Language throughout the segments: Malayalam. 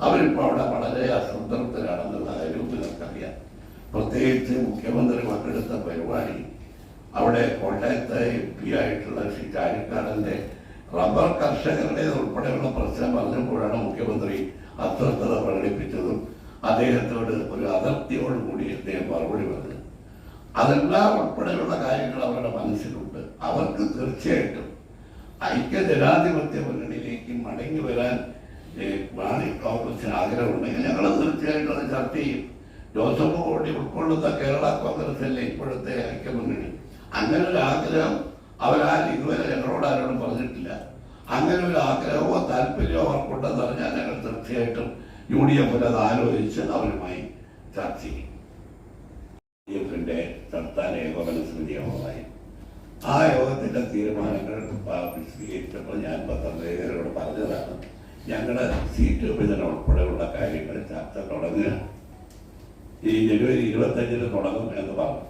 അവരിപ്പോൾ അവിടെ വളരെ അസംതൃപ്തരാണെന്നുള്ള കാര്യം നിങ്ങൾക്കറിയാം പ്രത്യേകിച്ച് മുഖ്യമന്ത്രി പങ്കെടുത്ത പരിപാടി അവിടെ കോട്ടയത്തെ എം പി ആയിട്ടുള്ള ശ്രീ ചാരിക്കാടന്റെ റബ്ബർ കർഷകരുടെ ഉൾപ്പെടെയുള്ള പ്രശ്നം പറഞ്ഞപ്പോഴാണ് മുഖ്യമന്ത്രി അസ്വസ്ഥത പ്രകടിപ്പിച്ചതും അദ്ദേഹത്തോട് ഒരു അതിർത്തിയോടുകൂടി അദ്ദേഹം മറുപടി പറഞ്ഞത്. അതെല്ലാം ഉൾപ്പെടെയുള്ള കാര്യങ്ങൾ അവരുടെ മനസ്സിലുണ്ട്. അവർക്ക് തീർച്ചയായിട്ടും ഐക്യ ജനാധിപത്യ മുന്നണിയിലേക്ക് മടങ്ങി വരാൻ ഏഹ്, കോൺഗ്രസിന് ആഗ്രഹമുണ്ടെങ്കിൽ ഞങ്ങൾ തീർച്ചയായിട്ടും അത് ചർച്ച ചെയ്യും. ജോസഫ് കോടി ഉൾക്കൊള്ളുന്ന കേരള കോൺഗ്രസ് അല്ലേ ഇപ്പോഴത്തെ ഐക്യമുന്നണി അങ്ങനെ ഒരു ആഗ്രഹം അവരാരും ഇതുവരെ ഞങ്ങളോട് ആരോടും പറഞ്ഞിട്ടില്ല. അങ്ങനെ ഒരു ആഗ്രഹമോ താല്പര്യമോ അവർക്കുണ്ടെന്ന് പറഞ്ഞാൽ ഞങ്ങൾ തീർച്ചയായിട്ടും യു ഡി എഫിൽ അത് ആലോചിച്ച് അവരുമായി ചർച്ച ചെയ്യും. ഡി എഫിന്റെ സംസ്ഥാന ഏകോപന സമിതി യോഗമായി. ആ യോഗത്തിന്റെ തീരുമാനങ്ങൾ വിശദീകരിച്ചപ്പോൾ ഞാൻ പത്രലേഖകരോട് പറഞ്ഞതാണ്. ഞങ്ങളുടെ സീറ്റ് വിഭജനം ഉൾപ്പെടെയുള്ള കാര്യങ്ങൾ ചർച്ച തുടങ്ങുക. ഈ ജനുവരി ഇരുപത്തഞ്ചിന് തുടങ്ങും എന്ന് പറഞ്ഞു.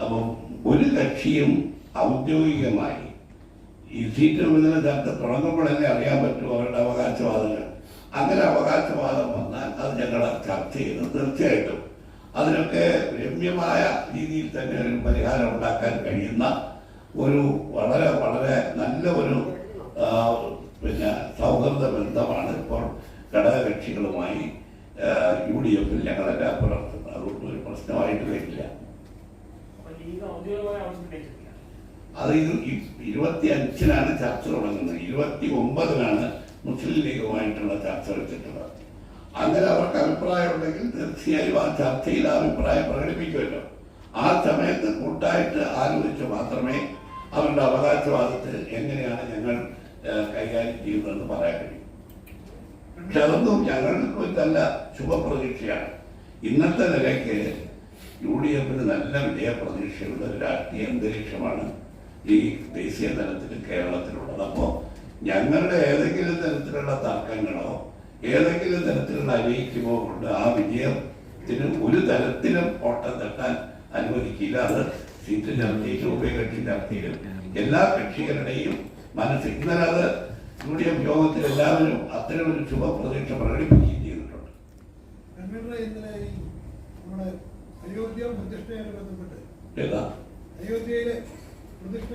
അപ്പം ഒരു കക്ഷിയും ഔദ്യോഗികമായി ഈ സീറ്റ് വിഭജന ചർച്ച തുടങ്ങുമ്പോഴല്ലേ അറിയാൻ പറ്റും അവരുടെ അവകാശവാദങ്ങൾ. അങ്ങനെ അവകാശവാദം വന്നാൽ അത് ഞങ്ങൾ ചർച്ച ചെയ്ത് തീർച്ചയായിട്ടും. അതിനൊക്കെ രമ്യമായ രീതിയിൽ തന്നെ ഒരു പരിഹാരം ഉണ്ടാക്കാൻ കഴിയുന്ന ഒരു വളരെ വളരെ നല്ല ഒരു ആ, പിന്നെ സൗഹൃദ ബന്ധമാണ് ഇപ്പോൾ ഘടകകക്ഷികളുമായി യു ഡി എഫിൽ ഞങ്ങളെല്ലാം പുലർത്തുന്നത് അതുകൊണ്ട് ഒരു പ്രശ്നമായിട്ട് വരില്ല. അത് ഇരുപത്തി അഞ്ചിനാണ് ചർച്ച തുടങ്ങുന്നത്. ഇരുപത്തി ഒമ്പതിനാണ് മുസ്ലിം ലീഗുമായിട്ടുള്ള ചർച്ച വെച്ചിട്ടുള്ളത്. അങ്ങനെ അവർക്ക് അഭിപ്രായം ഉണ്ടെങ്കിൽ തീർച്ചയായും ആ ചർച്ചയിൽ ആ അഭിപ്രായം പ്രകടിപ്പിക്കുമല്ലോ. ആ സമയത്ത് കൂട്ടായിട്ട് ആലോചിച്ച് മാത്രമേ അവരുടെ അവകാശവാദത്തെ എങ്ങനെയാണ് ഞങ്ങൾ കൈകാര്യം ചെയ്യുന്നതെന്ന് പറയാൻ കഴിയും. ഒരു നല്ല ശുഭപ്രതീക്ഷയാണ്. ഇന്നത്തെ നിലയ്ക്ക് യു ഡി എഫിന് നല്ല വിജയപ്രതീക്ഷയുള്ള ഒരു രാഷ്ട്രീയ അന്തരീക്ഷമാണ് ഈ ദേശീയ തലത്തിൽ കേരളത്തിലുള്ളത്. അപ്പോൾ ഞങ്ങളുടെ ഏതെങ്കിലും തരത്തിലുള്ള തർക്കങ്ങളോ ഏതെങ്കിലും തരത്തിലുള്ള അനൈക്യമോ കൊണ്ട് ആ വിജയത്തിന് ഒരു തരത്തിലും ഓട്ടം തട്ടാൻ അനുവദിക്കില്ല. അത് സീറ്റ് ചർച്ചയിലും ഉഭയകക്ഷി ചർച്ചയിലും എല്ലാ കക്ഷികളുടെയും മനസ്സ് ഇന്നലെ അത് യു ഡി എഫ് യോഗത്തിൽ എല്ലാവരും അത്തരം ഒരു ശുഭപ്രതീക്ഷ പ്രകടിപ്പിക്കുകയും ചെയ്തിട്ടുണ്ട് അയോധ്യ പ്രതിഷ്ഠയായിട്ട് ബന്ധപ്പെട്ട് അയോധ്യയിലെ പ്രതിഷ്ഠ